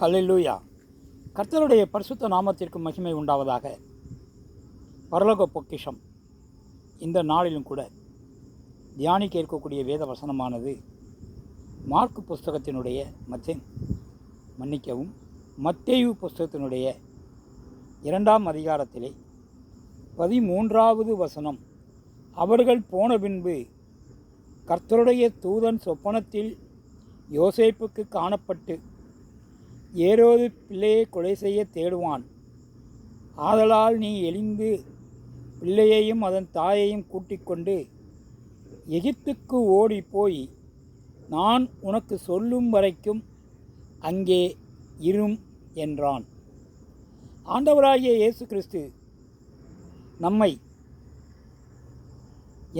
Hallelujah கர்த்தருடைய பரிசுத்த நாமத்திற்கு மகிமை உண்டாவதாக. பரலோக பொக்கிஷம். இந்த நாளிலும் கூட தியானிக்க இருக்கக்கூடிய வேத வசனமானது மார்க்கு புஸ்தகத்தினுடைய மத்திய மன்னிக்கவும் மத்தேயு புஸ்தகத்தினுடைய இரண்டாம் அதிகாரத்திலே பதிமூன்றாவது வசனம். அவர்கள் போன பின்பு கர்த்தருடைய தூதன் சொப்பனத்தில் யோசேப்புக்கு காணப்பட்டு ஏரோது பிள்ளையை கொலை செய்ய தேடுவான். ஆதலால் நீ எழுந்து பிள்ளையையும் அதன் தாயையும் கூட்டிக் கொண்டு எகிப்துக்கு ஓடி போய் நான் உனக்கு சொல்லும் வரைக்கும் அங்கே இரும் என்றான். ஆண்டவராகிய இயேசு கிறிஸ்து நம்மை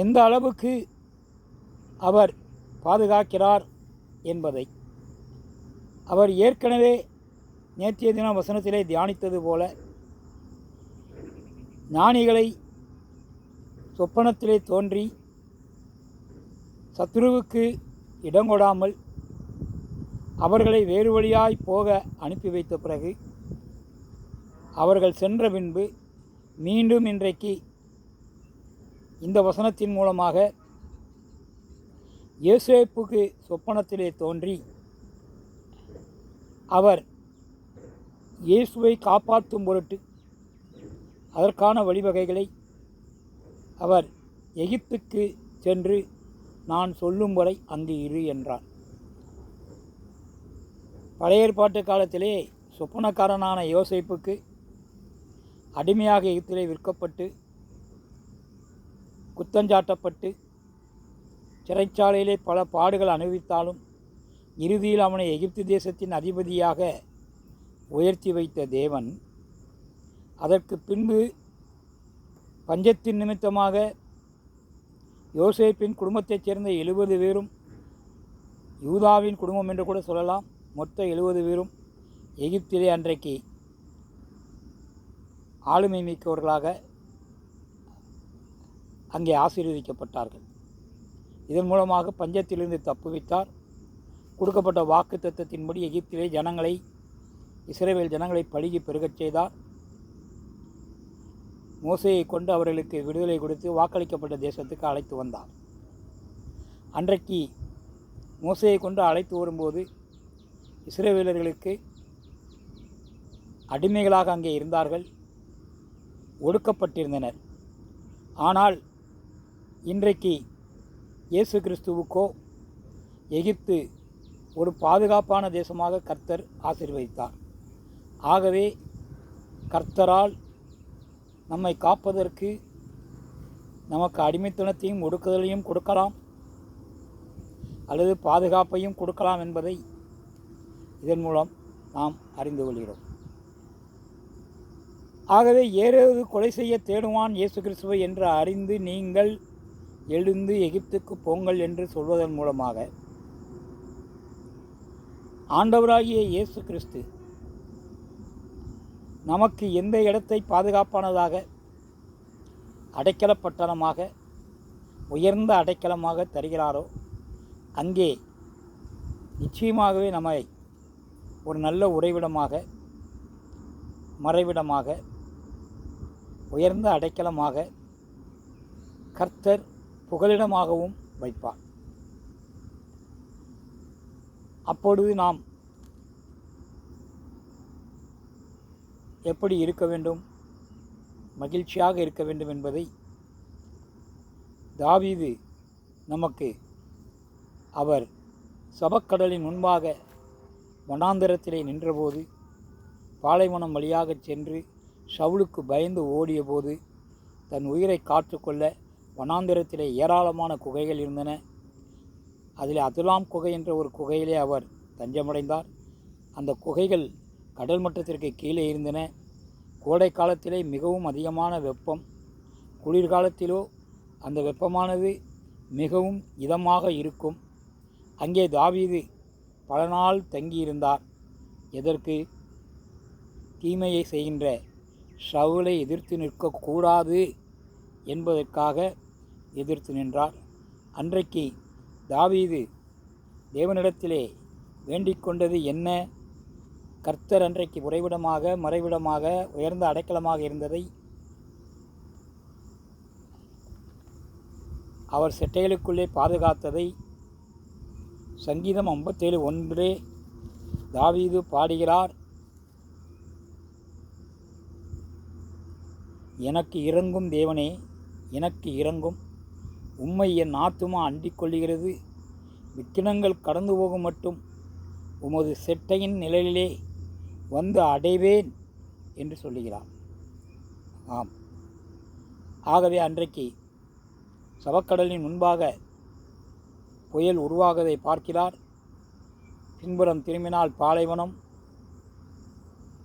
எந்த அளவுக்கு அவர் பாதுகாக்கிறார் என்பதை அவர் ஏற்கனவே நேற்றைய தினம் வசனத்திலே தியானித்தது போல ஞானிகளை சொப்பனத்திலே தோன்றி சத்ருவுக்கு இடம் கொடாமல் அவர்களை வேறு வழியாய் போக அனுப்பி வைத்த பிறகு அவர்கள் சென்ற பின்பு மீண்டும் இன்றைக்கு இந்த வசனத்தின் மூலமாக யோசேப்புக்கு சொப்பனத்திலே தோன்றி அவர் இயேசுவை காப்பாற்றும் பொருட்டு அதற்கான வழிவகைகளை அவர் எகிப்துக்கு சென்று நான் சொல்லும் வரை அங்கு இரு என்றார். பழைய ஏற்பாட்டு காலத்திலே சொப்பனக்காரனான யோசேப்புக்கு அடிமையாக எகிப்திலே விற்கப்பட்டு குத்தஞ்சாட்டப்பட்டு சிறைச்சாலையிலே பல பாடுகள் அனுபவித்தாலும் இறுதியில் அவனை எகிப்து தேசத்தின் அதிபதியாக உயர்த்தி வைத்த தேவன் அதற்கு பின்பு பஞ்சத்தின் நிமித்தமாக யோசேப்பின் குடும்பத்தைச் சேர்ந்த எழுபது பேரும் யூதாவின் குடும்பம் என்று கூட சொல்லலாம் மொத்த எழுபது பேரும் எகிப்திலே அன்றைக்கு ஆளுமை மிக்கவர்களாக அங்கே ஆசீர்வதிக்கப்பட்டார்கள். இதன் மூலமாக பஞ்சத்திலிருந்து தப்புவித்தார். கொடுக்கப்பட்ட வாக்கு தத்துவத்தின்படி எகிப்திலே ஜனங்களை இஸ்ரேவேல் ஜனங்களை பழுகி பெருகச் செய்தார். மோசையை கொண்டு அவர்களுக்கு விடுதலை கொடுத்து வாக்களிக்கப்பட்ட தேசத்துக்கு அழைத்து வந்தார். அன்றைக்கு மோசையை கொண்டு அழைத்து வரும்போது இஸ்ரேவேலர்களுக்கு அடிமைகளாக அங்கே இருந்தார்கள் ஒடுக்கப்பட்டிருந்தனர். ஆனால் இன்றைக்கு இயேசு கிறிஸ்துவுக்கோ எகிப்து ஒரு பாதுகாப்பான தேசமாக கர்த்தர் ஆசிர்வதித்தார். ஆகவே கர்த்தரால் நம்மை காப்பதற்கு நமக்கு அடிமைத்தனத்தையும் ஒடுக்குதலையும் கொடுக்கலாம். அல்லது பாதுகாப்பையும் கொடுக்கலாம் என்பதை இதன் மூலம் நாம் அறிந்து கொள்கிறோம். ஆகவே ஏறது கொலை செய்ய தேடுவான் இயேசு கிறிஸ்துவை என்று அறிந்து நீங்கள் எழுந்து எகிப்துக்கு போங்கள் என்று சொல்வதன் மூலமாக ஆண்டவராகிய இயேசு கிறிஸ்து நமக்கு எந்த இடத்தை பாதுகாப்பானதாக அடைக்கலப்பட்டணமாக உயர்ந்த அடைக்கலமாக தருகிறாரோ அங்கே நிச்சயமாகவே நம்மை ஒரு நல்ல உறைவிடமாக மறைவிடமாக உயர்ந்த அடைக்கலமாக கர்த்தர் புகலிடமாகவும் வைப்பார். அப்பொழுது நாம் எப்படி இருக்க வேண்டும்? மகிழ்ச்சியாக இருக்க வேண்டும் என்பதை தாவீது நமக்கு அவர் சபக்கடலின் முன்பாக வனாந்தரத்திலே நின்றபோது பாலைவனம் வழியாகச் சென்று ஷவுலுக்கு பயந்து ஓடியபோது தன் உயிரை காத்துக்கொள்ள வனாந்திரத்திலே ஏராளமான குகைகள் இருந்தன. அதில் அதுலாம் குகை என்ற ஒரு குகையிலே அவர் தஞ்சமடைந்தார். அந்த குகைகள் கடல் மட்டத்திற்கு கீழே இருந்தன. கோடை காலத்திலே மிகவும் அதிகமான வெப்பம். குளிர்காலத்திலோ அந்த வெப்பமானது மிகவும் இதமாக இருக்கும். அங்கே தாவீது பல நாள் தங்கியிருந்தார். எதற்கு? தீமையை செய்கின்ற ஷவுலை எதிர்த்து நிற்கக்கூடாது என்பதற்காக எதிர்த்து நின்றார். அன்றைக்கு தாவீது தேவனிடத்திலே வேண்டிக் கொண்டது என்ன? கர்த்தர் அன்றைக்கு உறைவிடமாக மறைவிடமாக உயர்ந்த அடைக்கலமாக இருந்ததை அவர் செட்டைகளுக்குள்ளே பாதுகாத்ததை சங்கீதம் ஐம்பத்தேழு ஒன்றே தாவீது பாடுகிறார். எனக்கு இறங்கும் தேவனே எனக்கு இறங்கும். உம்மை என் ஆத்துமா அண்டிக் விக்கினங்கள் கடந்து போகும் மட்டும் உமது செட்டையின் நிழலிலே வந்து அடைவேன் என்று சொல்லுகிறார். ஆம். ஆகவே அன்றைக்கு சவக்கடலின் முன்பாக புயல் உருவாகதை பார்க்கிறார். பின்புறம் திரும்பினால் பாலைவனம்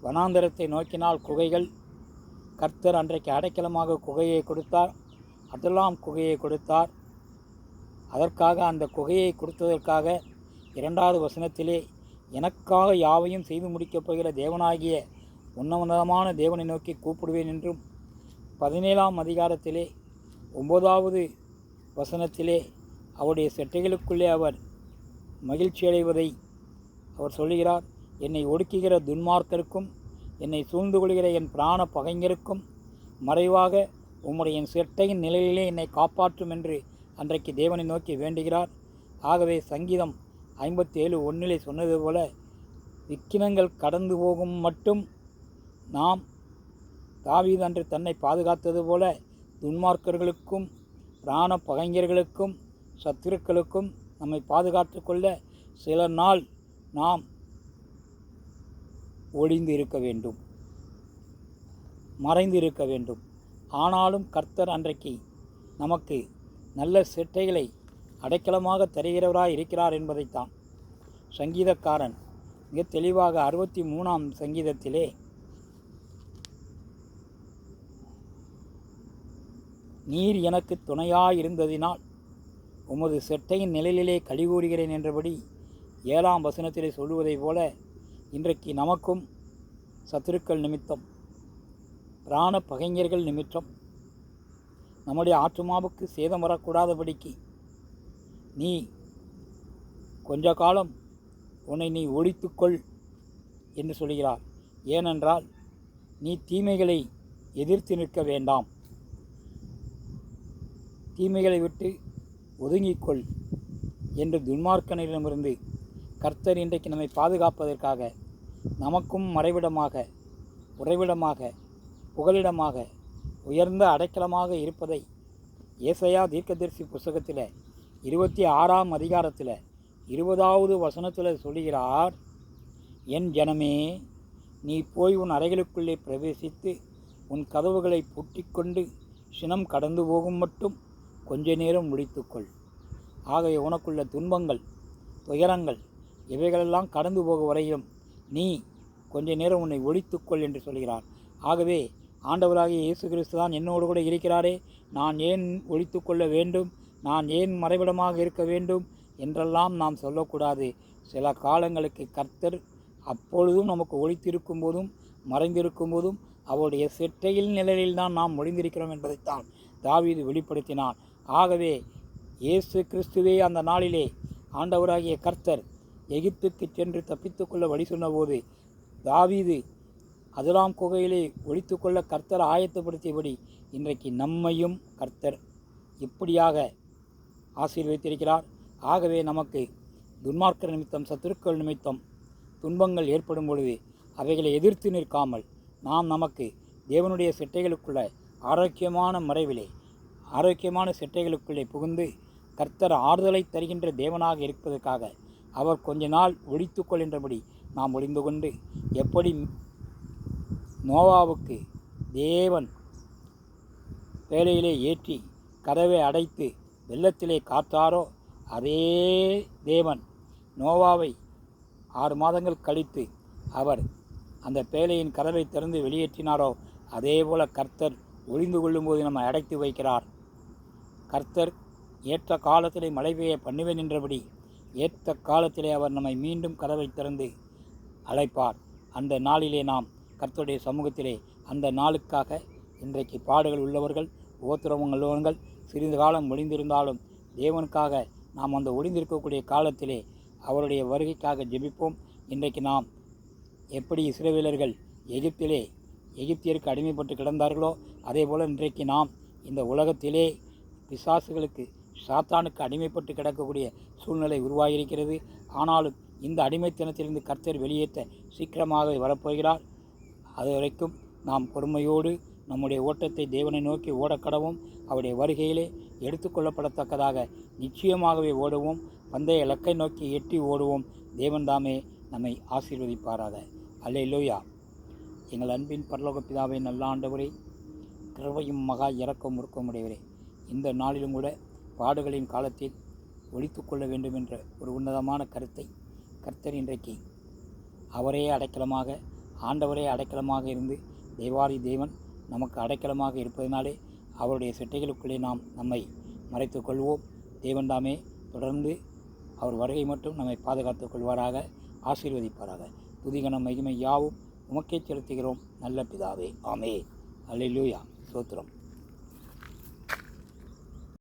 வனாந்தரத்தை நோக்கினால் குகைகள். கர்த்தர் அன்றைக்கு அடைக்கலமாக குகையை கொடுத்தார். அதெல்லாம் குகையை கொடுத்தார். அதற்காக அந்த குகையை கொடுத்ததற்காக இரண்டாவது வசனத்திலே எனக்காக யாவையும் செய்து முடிக்கப் போகிற தேவனாகிய உன்னதமான தேவனை நோக்கி கூப்பிடுவேன் என்றும் பதினேழாம் அதிகாரத்திலே ஒன்பதாவது வசனத்திலே அவருடைய செட்டைகளுக்குள்ளே அவர் மகிழ்ச்சி அடைவதை அவர் சொல்லுகிறார். என்னை ஒடுக்குகிற துன்மார்க்கருக்கும் என்னை சூழ்ந்து கொள்கிற என் பிராண பகைஞருக்கும் மறைவாக உம்முடைய என் செட்டையின் நிலையிலே என்னை காப்பாற்றும் என்று அன்றைக்கு தேவனை நோக்கி வேண்டுகிறார். ஆகவே சங்கீதம் ஐம்பத்தி ஏழு ஒன்றிலே சொன்னது போல விக்கினங்கள் கடந்து போகும் மட்டும் நாம் தாவீது அன்று தன்னை பாதுகாத்தது போல துன்மார்க்கர்களுக்கும் பிராண பகைஞர்களுக்கும் சத்துருக்களுக்கும் நம்மை பாதுகாத்து கொள்ள சில நாள் நாம் ஒளிந்து இருக்க வேண்டும் மறைந்து இருக்க வேண்டும். ஆனாலும் கர்த்தர் அன்றைக்கு நமக்கு நல்ல செட்டைகளை அடைக்கலமாக தருகிறவராய் இருக்கிறார் என்பதைத்தான். சங்கீதக்காரன் மிக தெளிவாக அறுபத்தி மூணாம் சங்கீதத்திலே நீர் எனக்கு துணையாயிருந்ததினால் உமது செட்டையின் நிழலிலே கழிகூறுகிறேன் என்றபடி ஏழாம் வசனத்திலே சொல்லுவதைப் போல இன்றைக்கு நமக்கும் சத்துருக்கள் நிமித்தம் பிராண பகைஞர்கள் நிமித்தம். நம்முடைய ஆற்றுமாவுக்கு சேதம் வரக்கூடாதபடிக்கு நீ கொஞ்ச காலம் உன்னை நீ ஒழித்துக்கொள் என்று சொல்கிறார். ஏனென்றால் நீ தீமைகளை எதிர்த்து நிற்க வேண்டாம். தீமைகளை விட்டு ஒதுங்கிக்கொள் என்று துன்மார்க்கனிடமிருந்து கர்த்தர் இன்றைக்கு நம்மை பாதுகாப்பதற்காக நமக்கும் மறைவிடமாக உறைவிடமாக புகலிடமாக உயர்ந்த அடைக்கலமாக இருப்பதை ஏசையா தீர்க்கதரிசி புஸ்தகத்தில் இருபத்தி ஆறாம் அதிகாரத்தில் இருபதாவது வசனத்தில் சொல்கிறார் என் ஜனமே நீ போய் உன் அறைகளுக்குள்ளே பிரவேசித்து உன் கதவுகளை பூட்டிக்கொண்டு சினம் கடந்து போகும் மட்டும் கொஞ்ச நேரம் முடித்துக்கொள். ஆகவே உனக்குள்ள துன்பங்கள் துயரங்கள் இவைகளெல்லாம் கடந்து போக வரையிலும் நீ கொஞ்ச நேரம் உன்னை ஒழித்துக்கொள் என்று சொல்கிறார். ஆகவே ஆண்டவராகிய இயேசு கிறிஸ்து தான் என்னோடு கூட இருக்கிறாரே. நான் ஏன் ஒழித்து கொள்ள வேண்டும்? நான் ஏன் மறைவிடமாக இருக்க வேண்டும்? என்றெல்லாம் நாம் சொல்லக்கூடாது. சில காலங்களுக்கு கர்த்தர் அப்பொழுதும் நமக்கு ஒழித்திருக்கும் போதும் மறைந்திருக்கும் போதும் அவருடைய சிற்றையில் நிழலில் தான் நாம் ஒளிந்திருக்கிறோம் என்பதைத்தான் தாவீது வெளிப்படுத்தினான் ஆகவே இயேசு கிறிஸ்துவே அந்த நாளிலே ஆண்டவராகிய கர்த்தர் எகிப்துக்கு சென்று தப்பித்துக்கொள்ள வழி சொன்னபோது தாவீது அதுலாம் குகையிலே ஒழித்துக்கொள்ள கர்த்தர் ஆயத்தப்படுத்தியபடி இன்றைக்கு நம்மையும் கர்த்தர் இப்படியாக ஆசீர்வதித்திருக்கிறார்? ஆகவே நமக்கு துன்மார்க்க நிமித்தம் சத்துருக்கள் நிமித்தம் துன்பங்கள் ஏற்படும் பொழுது அவைகளை எதிர்த்து நிற்காமல் நாம் நமக்கு தேவனுடைய சிட்டைகளுக்குள்ள ஆரோக்கியமான மறைவிலே ஆரோக்கியமான சிட்டைகளுக்குள்ளே புகுந்து கர்த்தர் ஆறுதலை தருகின்ற தேவனாக இருப்பதற்காக அவர் கொஞ்ச நாள் ஒழித்து கொள்கின்றபடி நாம் ஒளிந்து கொண்டு எப்படி நோவாவுக்கு தேவன் வேலையிலே ஏற்றி கதவை அடைத்து வெள்ளத்திலே காத்தாரோ அதே தேவன் நோவாவை ஆறு மாதங்கள் கழித்து அவர் அந்த பேழையின் கதவை திறந்து வெளியேற்றினாரோ அதே போல கர்த்தர் ஒளிந்து கொள்ளும்போது நம்மை அடைத்து வைக்கிறார். கர்த்தர் ஏற்ற காலத்திலே மழை பெய்ய பண்ணுவேன் என்றபடி ஏற்ற காலத்திலே அவர் நம்மை மீண்டும் கதவை திறந்து அழைப்பார். அந்த நாளிலே நாம் கர்த்தருடைய சமூகத்திலே அந்த நாளுக்காக இன்றைக்கு பாடுகள் உள்ளவர்கள் உபத்திரவங்கள் உள்ளவர்கள் சிறிது காலம் ஒளிந்திருந்தாலும் தேவனுக்காக நாம் அந்த ஒளிந்திருக்கக்கூடிய காலத்திலே அவருடைய வருகைக்காக ஜெபிப்போம். இன்றைக்கு நாம் எப்படி இஸ்ரவேலர்கள் எகிப்திலே எகிப்தியருக்கு அடிமைப்பட்டு கிடந்தார்களோ அதே போல் இன்றைக்கு நாம் இந்த உலகத்திலே பிசாசுகளுக்கு சாத்தானுக்கு அடிமைப்பட்டு கிடக்கக்கூடிய சூழ்நிலை உருவாகியிருக்கிறது. ஆனாலும் இந்த அடிமைத்தனத்திலிருந்து கர்த்தர் வெளியேற்ற சீக்கிரமாக வரப்போகிறார். அது வரைக்கும் நாம் பொறுமையோடு நம்முடைய ஓட்டத்தை தேவனை நோக்கி ஓடக்கடவும் அவருடைய வருகையிலே எடுத்துக்கொள்ளப்படத்தக்கதாக நிச்சயமாகவே ஓடுவோம். பந்தய இலக்கை நோக்கி எட்டி ஓடுவோம். தேவன்தாமே நம்மை ஆசீர்வதிப்பாராக. அல்லேலூயா. எங்கள் அன்பின் பரலோக பிதாவை நல்ல ஆண்டவரே கிருவையும் மகா இறக்கம் உருக்கமுடையவரே இந்த நாளிலும் கூட பாடுகளின் காலத்தில் ஒழித்து கொள்ள வேண்டும் என்ற ஒரு உன்னதமான கருத்தை கர்த்தர் இன்றைக்கு அவரே அடைக்கலமாக ஆண்டவரே அடைக்கலமாக இருந்து தேவாரி தேவன் நமக்கு அடைக்கலமாக இருப்பதனாலே அவருடைய சிட்டைகளுக்குள்ளே நாம் நம்மை மறைத்து கொள்வோம். தேவன்தாமே தொடர்ந்து அவர் வருகை மட்டும் நம்மை பாதுகாத்துக் கொள்வாராக ஆசீர்வதிப்பாராக. புதிகணம் மகிமை யாவும் உமக்கே செலுத்துகிறோம். நல்ல பிதாவே ஆமே அல்லூயா சோத்திரம்